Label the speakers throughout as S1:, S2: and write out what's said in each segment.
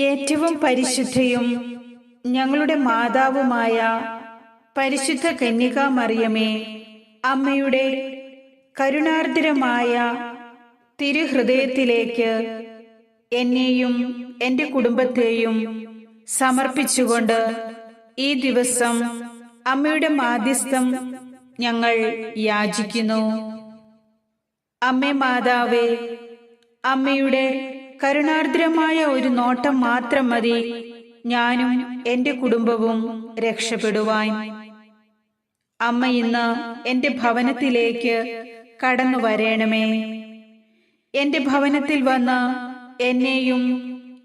S1: ഏറ്റവും പരിശുദ്ധയും ഞങ്ങളുടെ മാതാവുമായ പരിശുദ്ധ കന്യക മറിയമേ അമ്മയുടെ കരുണാർദ്രമായ തിരുഹൃദയത്തിലേക്ക് എന്നെയും എന്റെ കുടുംബത്തെയും സമർപ്പിച്ചുകൊണ്ട് ഈ ദിവസം അമ്മയുടെ മാധ്യസ്ഥം ഞങ്ങൾ യാചിക്കുന്നു. അമ്മേ മാതാവേ അമ്മയുടെ കരുണാർദ്രമായ ഒരു നോട്ടം മാത്രം മതി. ഞാനും എന്റെ കുടുംബവും രക്ഷപ്പെടുവാൻ. അമ്മ ഇന്ന് എന്റെ ഭവനത്തിലേക്ക് കടന്നു വരേണമേ. എന്റെ ഭവനത്തിൽ വന്ന് എന്നെയും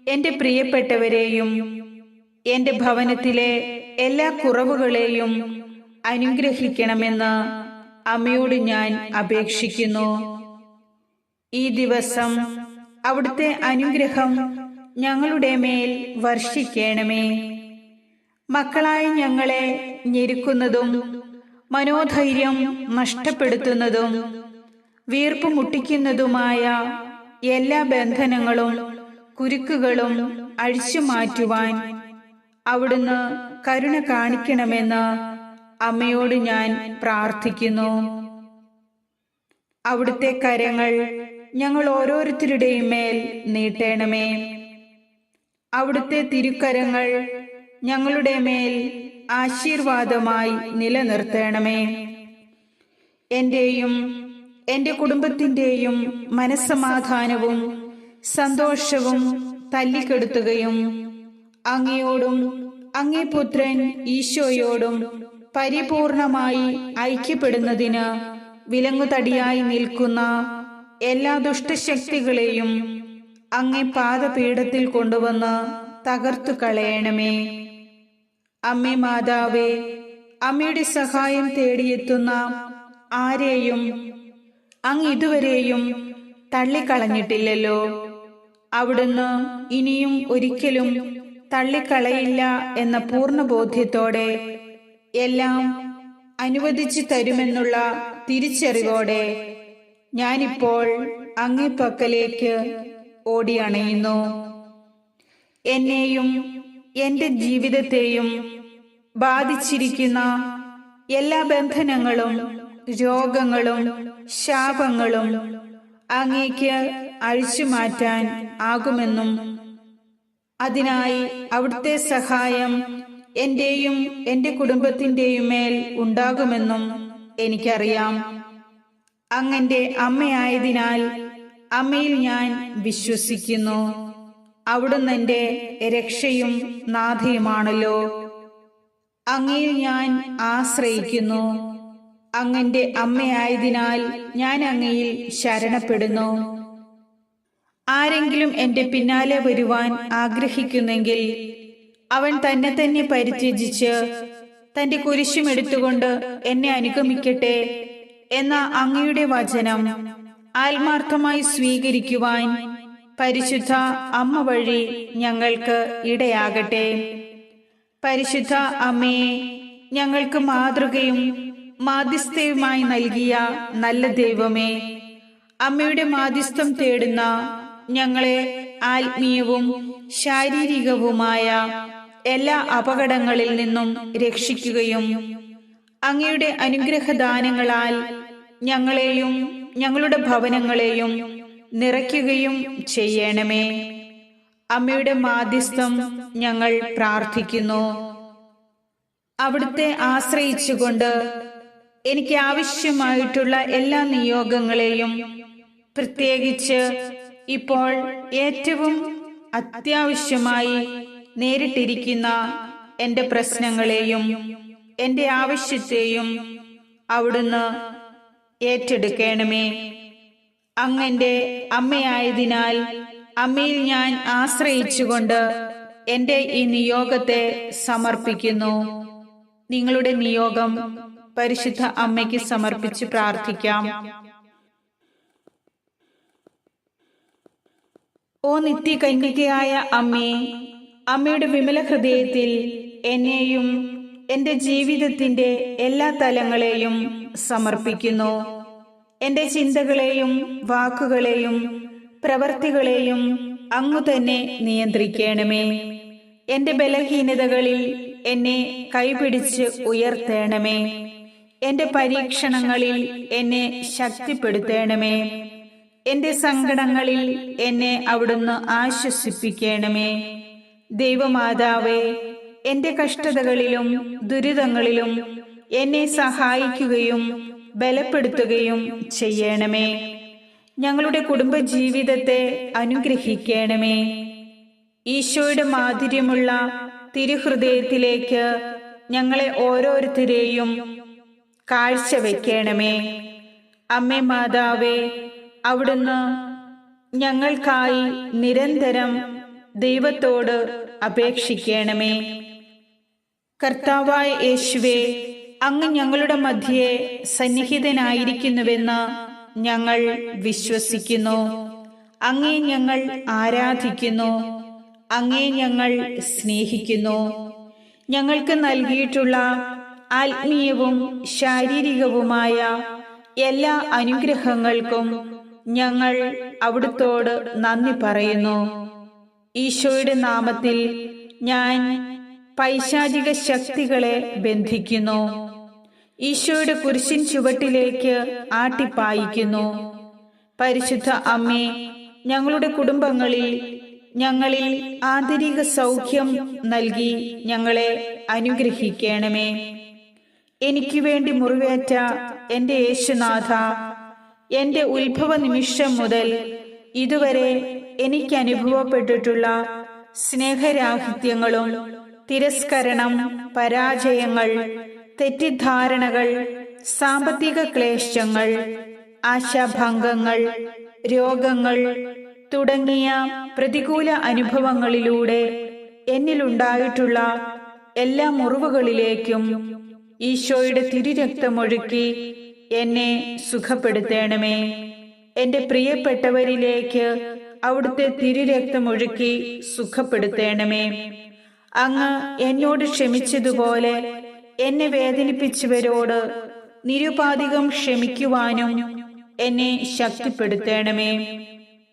S1: എന്റെ പ്രിയപ്പെട്ടവരെയും എന്റെ ഭവനത്തിലെ എല്ലാ കുറവുകളെയും അനുഗ്രഹിക്കണമെന്ന് അമ്മയോട് ഞാൻ അപേക്ഷിക്കുന്നു. ഈ ദിവസം അവിടുത്തെ അനുഗ്രഹം ഞങ്ങളുടെ മേൽ വർഷിക്കണമേ. മക്കളായി ഞങ്ങളെ ഞെരുക്കുന്നതും മനോധൈര്യം നഷ്ടപ്പെടുത്തുന്നതും വീർപ്പ് മുട്ടിക്കുന്നതുമായ എല്ലാ ബന്ധനങ്ങളും കുരുക്കുകളും അഴിച്ചു മാറ്റുവാൻ അവിടുന്ന് കരുണ കാണിക്കണമെന്ന് അമ്മയോട് ഞാൻ പ്രാർത്ഥിക്കുന്നു. അവിടുത്തെ കരങ്ങൾ ഞങ്ങൾ ഓരോരുത്തരുടെയും മേൽ നീട്ടേണമേ. അവിടുത്തെ തിരുക്കരങ്ങൾ ഞങ്ങളുടെ മേൽ ആശീർവാദമായി നിലനിർത്തേണമേ. എന്റെയും എന്റെ കുടുംബത്തിന്റെയും മനസ്സമാധാനവും സന്തോഷവും തല്ലിക്കെടുത്തുകയും അങ്ങയോടും അങ്ങേ പുത്രൻ ഈശോയോടും പരിപൂർണമായി ഐക്യപ്പെടുന്നതിന് വിലങ്ങുതടിയായി നിൽക്കുന്ന എല്ലാ ദുഷ്ടശക്തികളെയും അങ്ങേ പാദപീഠത്തിൽ കൊണ്ടുവന്ന് തകർത്തു കളയണമേ. അമ്മേ മാതാവേ അമ്മയുടെ സഹായം തേടിയെത്തുന്ന ആരെയും അങ്ങ് ഇതുവരെയും തള്ളിക്കളഞ്ഞിട്ടില്ലല്ലോ. അവിടുന്ന് ഇനിയും ഒരിക്കലും തള്ളിക്കളയില്ല എന്ന പൂർണ ബോധ്യത്തോടെ എല്ലാം അനുവദിച്ചു തരുമെന്നുള്ള തിരിച്ചറിവോടെ ഞാനിപ്പോൾ അങ്ങേ പക്കലേക്ക് ഓടി അണയുന്നു എന്നെയും എന്റെ ജീവിതത്തെയും ബാധിച്ചിരിക്കുന്ന എല്ലാ ബന്ധനങ്ങളും രോഗങ്ങളും ശാപങ്ങളും അങ്ങേക്ക് അഴിച്ചു മാറ്റാൻ ആകുമെന്നും അതിനായി അവിടുത്തെ സഹായം എന്റെയും എന്റെ കുടുംബത്തിന്റെയും മേൽ ഉണ്ടാകുമെന്നും എനിക്കറിയാം. അങ്ങന്റെ അമ്മയായതിനാൽ അമ്മയിൽ ഞാൻ വിശ്വസിക്കുന്നു. അവിടുന്ന് എന്റെ രക്ഷയും നാഥയുമാണല്ലോ. അങ്ങയിൽ ഞാൻ ആശ്രയിക്കുന്നു. അങ്ങന്റെ അമ്മയായതിനാൽ ഞാൻ അങ്ങയിൽ ശരണപ്പെടുന്നു. ആരെങ്കിലും എന്റെ പിന്നാലെ വരുവാൻ ആഗ്രഹിക്കുന്നെങ്കിൽ അവൻ തന്നെ തന്നെ പരിത്യജിച്ച് തന്റെ കുരിശുമെടുത്തുകൊണ്ട് എന്നെ അനുഗമിക്കട്ടെ എന്ന അങ്ങയുടെ വചനം ആത്മാർത്ഥമായി സ്വീകരിക്കുവാൻ പരിശുദ്ധ അമ്മ വഴി ഞങ്ങൾക്ക് ഇടയാകട്ടെ. പരിശുദ്ധ അമ്മയെ ഞങ്ങൾക്ക് മാതൃകയും മാധ്യസ്ഥയുമായി നൽകിയ നല്ല ദൈവമേ അമ്മയുടെ മാധ്യസ്ഥം തേടുന്ന ഞങ്ങളെ ആത്മീയവും ശാരീരികവുമായ എല്ലാ അപകടങ്ങളിൽ നിന്നും രക്ഷിക്കുകയും അങ്ങയുടെ അനുഗ്രഹദാനങ്ങളാൽ ഞങ്ങളെയും ഞങ്ങളുടെ ഭവനങ്ങളെയും നിറയ്ക്കുകയും ചെയ്യണമേ. അമ്മയുടെ മാധ്യസ്ഥം ഞങ്ങൾ പ്രാർത്ഥിക്കുന്നു. അവിടുത്തെ ആശ്രയിച്ചുകൊണ്ട് എനിക്ക് ആവശ്യമായിട്ടുള്ള എല്ലാ നിയോഗങ്ങളെയും പ്രത്യേകിച്ച് ഇപ്പോൾ ഏറ്റവും അത്യാവശ്യമായി നേരിട്ടിരിക്കുന്ന എന്റെ പ്രശ്നങ്ങളെയും എന്റെ ആവശ്യത്തെയും അവിടുന്ന് ഏറ്റെടുക്കണമേ. അങ്ങന്റെ അമ്മയായതിനാൽ അമ്മയിൽ ഞാൻ ആശ്രയിച്ചുകൊണ്ട് എന്റെ ഈ നിയോഗത്തെ സമർപ്പിക്കുന്നു. നിങ്ങളുടെ നിയോഗം പരിശുദ്ധ അമ്മയ്ക്ക് സമർപ്പിച്ച് പ്രാർത്ഥിക്കാം. ഓ നിത്യകന്യകയായ അമ്മേ അമ്മയുടെ വിമല ഹൃദയത്തിൽ എന്നെയും എന്റെ ജീവിതത്തിന്റെ എല്ലാ തലങ്ങളെയും സമർപ്പിക്കുന്നു. എന്റെ ചിന്തകളെയും വാക്കുകളെയും പ്രവർത്തികളെയും അങ്ങു തന്നെ നിയന്ത്രിക്കണമേ. എന്റെ ബലഹീനതകളിൽ എന്നെ കൈപിടിച്ച് ഉയർത്തേണമേ. എന്റെ പരീക്ഷണങ്ങളിൽ എന്നെ ശക്തിപ്പെടുത്തേണമേ. എന്റെ സങ്കടങ്ങളിൽ എന്നെ അവിടുന്ന് ആശ്വസിപ്പിക്കണമേ. ദൈവമാതാവേ എന്റെ കഷ്ടതകളിലും ദുരിതങ്ങളിലും എന്നെ സഹായിക്കുകയും ബലപ്പെടുത്തുകയും ചെയ്യണമേ. ഞങ്ങളുടെ കുടുംബ ജീവിതത്തെ അനുഗ്രഹിക്കണമേ. ഈശോയുടെ മാധുര്യമുള്ള തിരുഹൃദയത്തിലേക്ക് ഞങ്ങളെ ഓരോരുത്തരെയും കാഴ്ചവെക്കണമേ. അമ്മേ മാതാവേ അവിടുന്ന് ഞങ്ങൾക്കായി നിരന്തരം ദൈവത്തോട് അപേക്ഷിക്കണമേ. കർത്താവായ യേശുവേ അങ്ങ് ഞങ്ങളുടെ മധ്യേ സന്നിഹിതനായിരിക്കുന്നുവെന്ന് ഞങ്ങൾ വിശ്വസിക്കുന്നു. അങ്ങേ ഞങ്ങൾ ആരാധിക്കുന്നു. അങ്ങേ ഞങ്ങൾ സ്നേഹിക്കുന്നു. ഞങ്ങൾക്ക് നൽകിയിട്ടുള്ള ആത്മീയവും ശാരീരികവുമായ എല്ലാ അനുഗ്രഹങ്ങൾക്കും ഞങ്ങൾ അവിടുത്തോട് നന്ദി പറയുന്നു. ഈശോയുടെ നാമത്തിൽ ഞാൻ പൈശാചിക ശക്തികളെ ബന്ധിക്കുന്നു. ഈശോയുടെ കുരിശിൻ ചുവട്ടിലേക്ക് ആട്ടിപ്പായിക്കുന്നു. പരിശുദ്ധ അമ്മേ ഞങ്ങളുടെ കുടുംബങ്ങളിൽ ഞങ്ങളിൽ ആന്തരിക സൗഖ്യം നൽകി ഞങ്ങളെ അനുഗ്രഹിക്കണമേ. എനിക്ക് വേണ്ടി മുറിവേറ്റ എന്റെ യേശുനാഥ എന്റെ ഉത്ഭവ നിമിഷം മുതൽ ഇതുവരെ എനിക്ക് അനുഭവപ്പെട്ടിട്ടുള്ള സ്നേഹരാഹിത്യങ്ങളും തിരസ്കരണം പരാജയങ്ങൾ തെറ്റിദ്ധാരണകൾ സാമ്പത്തിക ക്ലേശങ്ങൾ ആശാഭംഗങ്ങൾ രോഗങ്ങൾ തുടങ്ങിയ പ്രതികൂല അനുഭവങ്ങളിലൂടെ എന്നിലുണ്ടായിട്ടുള്ള എല്ലാ മുറിവുകളിലേക്കും ഈശോയുടെ തിരുരക്തമൊഴുക്കി എന്നെ സുഖപ്പെടുത്തേണമേ. എന്റെ പ്രിയപ്പെട്ടവരിലേക്ക് അവിടുത്തെ തിരുരക്തമൊഴുക്കി സുഖപ്പെടുത്തണമേ. അങ്ങ് എന്നോട് ക്ഷമിച്ചതുപോലെ എന്നെ വേദനിപ്പിച്ചവരോട് നിരുപാധികം ക്ഷമിക്കുവാനും എന്നെ ശക്തിപ്പെടുത്തണമേ.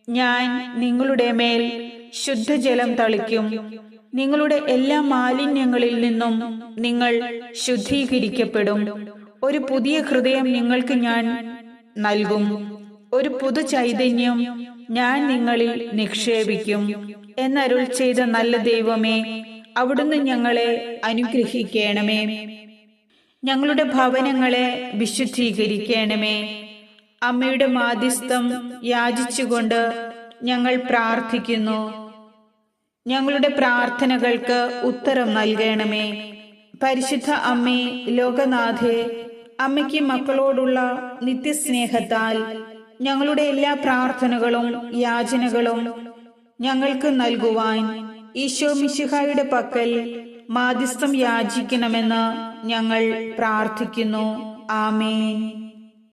S1: ഞാൻ നിങ്ങളുടെ മേൽ ശുദ്ധജലം തളിക്കും. നിങ്ങളുടെ എല്ലാ മാലിന്യങ്ങളിൽ നിന്നും നിങ്ങൾ ശുദ്ധീകരിക്കപ്പെടും. ഒരു പുതിയ ഹൃദയം നിങ്ങൾക്ക് ഞാൻ നൽകും. ഒരു പുതു ചൈതന്യം ഞാൻ നിങ്ങളിൽ നിക്ഷേപിക്കും. എന്നരുൾ ചെയ്ത നല്ല ദൈവമേ അവിടുന്ന് ഞങ്ങളെ അനുഗ്രഹിക്കണമേ. ഞങ്ങളുടെ ഭവനങ്ങളെ വിശുദ്ധീകരിക്കണമേ. അമ്മയുടെ മാധ്യസ്ഥം യാചിച്ചുകൊണ്ട് ഞങ്ങൾ പ്രാർത്ഥിക്കുന്നു. ഞങ്ങളുടെ പ്രാർത്ഥനകൾക്ക് ഉത്തരം നൽകണമേ. പരിശുദ്ധ അമ്മേ ലോകനാഥേ അമ്മയ്ക്ക് മക്കളോടുള്ള നിത്യസ്നേഹത്താൽ ഞങ്ങളുടെ എല്ലാ പ്രാർത്ഥനകളും യാചനകളും ഞങ്ങൾക്ക് നൽകുവാൻ ഈശോ മിശിഹായുടെ പക്കൽ മാധ്യസ്ഥം യാചിക്കണമെന്ന് ഞങ്ങൾ പ്രാർത്ഥിക്കുന്നു. ആമേൻ.